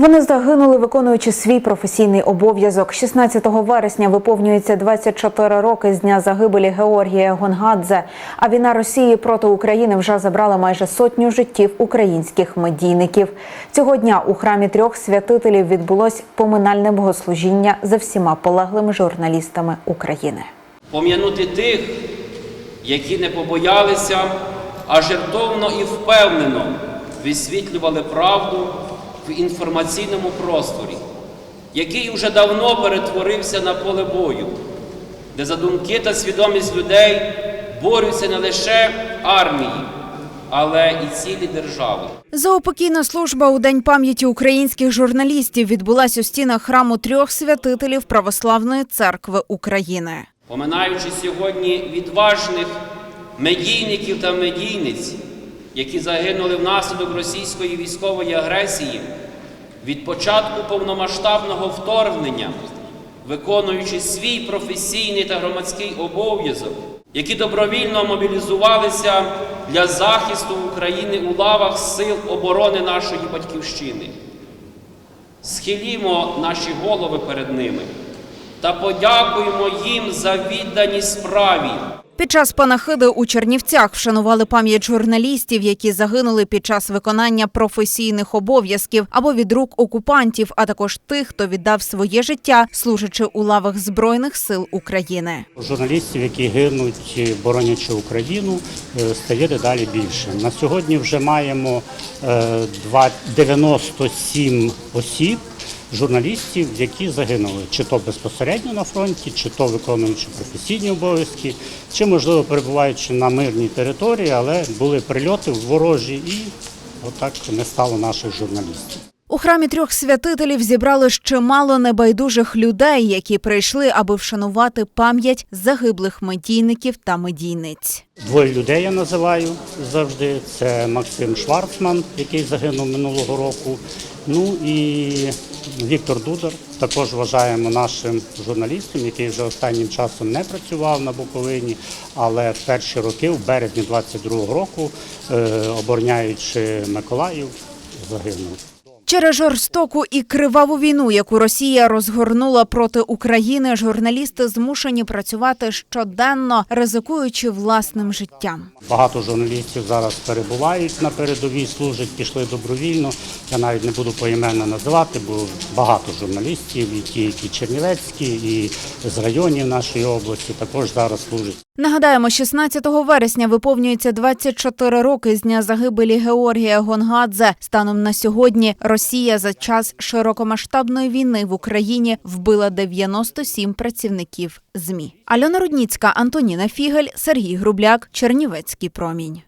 Вони загинули, виконуючи свій професійний обов'язок. 16 вересня виповнюється 24 роки з дня загибелі Георгія Гонгадзе. А війна Росії проти України вже забрала майже сотню життів українських медійників. Цього дня у храмі трьох святителів відбулось поминальне богослужіння за всіма полеглими журналістами України. пом'янути тих, які не побоялися, а жертовно і впевнено висвітлювали правду в інформаційному просторі, який уже давно перетворився на поле бою, де за думки та свідомість людей борються не лише армії, але і цілі держави. Заупокійна служба у день пам'яті українських журналістів відбулась у стінах храму трьох святителів Православної церкви України. поминаючи сьогодні відважних медійників та медійниць, які загинули внаслідок російської військової агресії від початку повномасштабного вторгнення, виконуючи свій професійний та громадський обов'язок, які добровільно мобілізувалися для захисту України у лавах сил оборони нашої батьківщини. Схилімо наші голови перед ними та подякуємо їм за відданість справі. Під час панахиди у Чернівцях вшанували пам'ять журналістів, які загинули під час виконання професійних обов'язків або від рук окупантів, а також тих, хто віддав своє життя, служачи у лавах збройних сил України. Журналістів, які гинуть, боронячи Україну, е, стає дедалі більше. На сьогодні вже маємо е, два- 97 осіб, журналістів, які загинули, чи то безпосередньо на фронті, чи то виконуючи професійні обов'язки, чи можливо перебуваючи на мирній території, але були прильоти ворожі, і отак не стало наших журналістів. У храмі трьох святителів зібрали ще мало небайдужих людей, які прийшли, аби вшанувати пам'ять загиблих медійників та медійниць. Двоє людей я називаю завжди. Це Максим Шварцман, який загинув минулого року. Ну і Віктор Дудар, також вважаємо нашим журналістом, який вже останнім часом не працював на Буковині, але перші роки, в березні 22-го року, е, обороняючи Миколаїв, загинув. Через жорстоку і криваву війну, яку Росія розгорнула проти України, журналісти змушені працювати щоденно, ризикуючи власним життям. Багато журналістів зараз перебувають на передовій, служать, пішли добровільно. Я навіть не буду поіменно називати, бо багато журналістів, і які чернівецькі, і з районів нашої області також зараз служать. Нагадаємо, 16 вересня виповнюється 24 роки з дня загибелі Георгія Гонгадзе. Станом на сьогодні Росія за час широкомасштабної війни в Україні вбила 97 працівників ЗМІ. Альона Рудніцька, Антоніна Фігель, Сергій Грубляк, Чернівецький промінь.